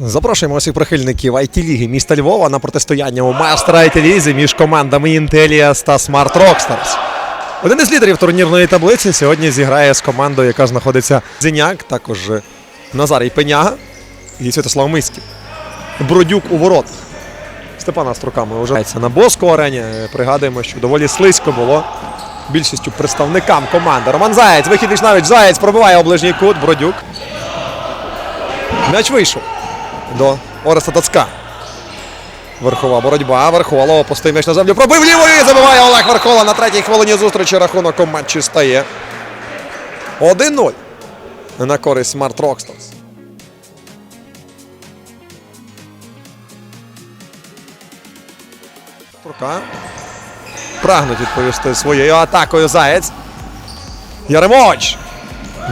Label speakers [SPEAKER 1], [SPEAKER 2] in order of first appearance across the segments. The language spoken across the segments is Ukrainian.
[SPEAKER 1] Запрошуємо усіх прихильників IT-ліги міста Львова на протистояння у майстра IT-лізі між командами Intellias та Smart Rockstars. Один із лідерів турнірної таблиці сьогодні зіграє з командою, яка знаходиться Зіняк, також Назарій Пеняга і Святослав Миськів. Бродюк у ворот. Степана з руками вже на Боску арені. Пригадуємо, що доволі слизько було більшістю представникам команди. Роман Заєць, вихід Вішнавич, Заєць пробиває оближній кут, Бродюк. М'яч вийшов до Ореста Тацка. Верхова боротьба. Верхола опустив м'яч на землю. Пробив лівою і забиває Олег Верхола на третій хвилині зустрічі. Рахунок у матчі стає 1-0 на користь Smart Rockstars. Турка. Прагнуть відповісти своєю атакою Заєць. Яремович.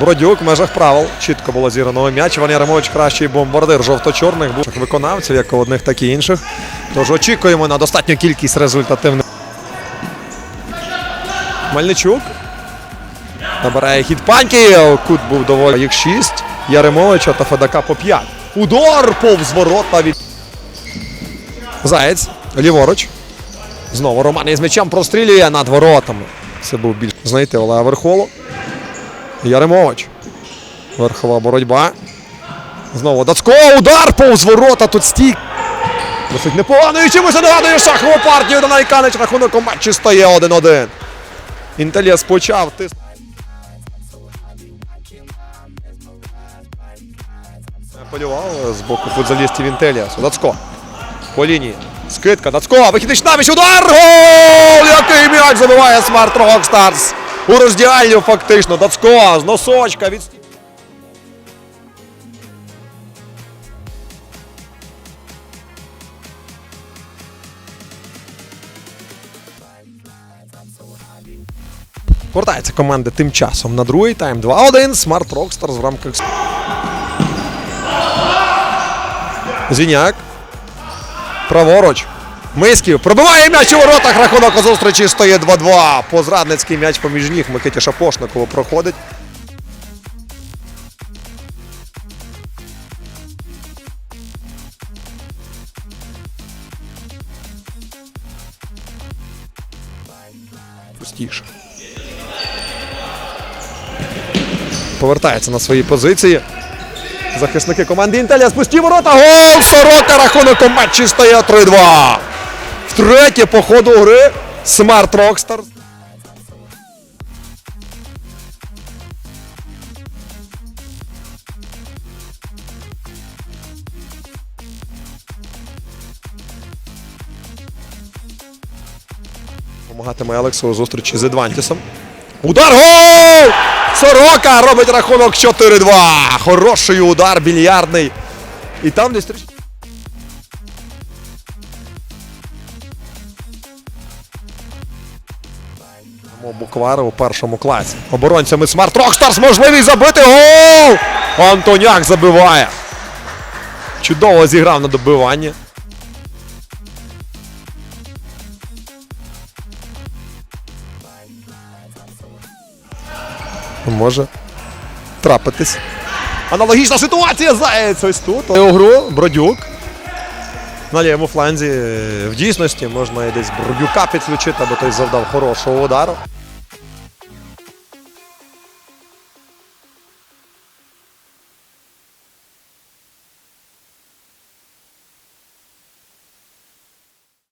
[SPEAKER 1] Бродюк в межах правил. Чітко було зіграно м'яч. Іван Яремович кращий бомбардир жовто-чорних виконавців, як одних, так і інших. Тож очікуємо на достатню кількість результативних. Мельничук. Набирає хід паньків. Кут був доволі їх 6. Яремовича та Федака по 5. Удар повз ворота від. Заєць. Ліворуч. Знову Роман із м'ячем прострілює над воротами. Це був більш. Знаєте, Олега Верхоло. Яремович. Верхова боротьба. Знову Дацько. Удар повз ворота. Тут стік. Досить непогано. І чимось нагадує шахову партію. Данай Канич рахунок у матчі стає 1-1. Інтеліас почав тис. Полював з боку футзалістів Інтеліасу. Дацько. По лінії. Скидка. Дацько. Вихідний навіч. Удар. Гол! Який м'яч забиває Smart Rockstars. У роздягальню фактично. Дацько з носочка від. Повертається команда тим часом на другий тайм. 2-1. Smart Rockstars в рамках. Зіняк. Праворуч. Мисків пробиває м'яч у воротах. Рахунок у зустрічі стає 2-2. Позрадницький м'яч поміж ніг Микиті Шапошникову проходить. Пустіше. Повертається на свої позиції. Захисники команди Інтелія спусті ворота. Гол! Сорока рахунок у матчі стає 3-2. Втретє по ходу гри Smart Rockstars. Помагатиме Алексу у зустрічі з Едвантісом. Удар гол! Сорока робить рахунок 4-2. Хороший удар більярдний. І там десь Буквари у першому класі. Оборонцями Смарт Рокстарс можливість забити гол! Антоняк забиває. Чудово зіграв на добиванні. Може трапитись. Аналогічна ситуація Заєць ось тут. У гру Бродюк. На лівому фланзі е, в дійсності можна десь Бродюка підключити, бо той завдав хорошого удару.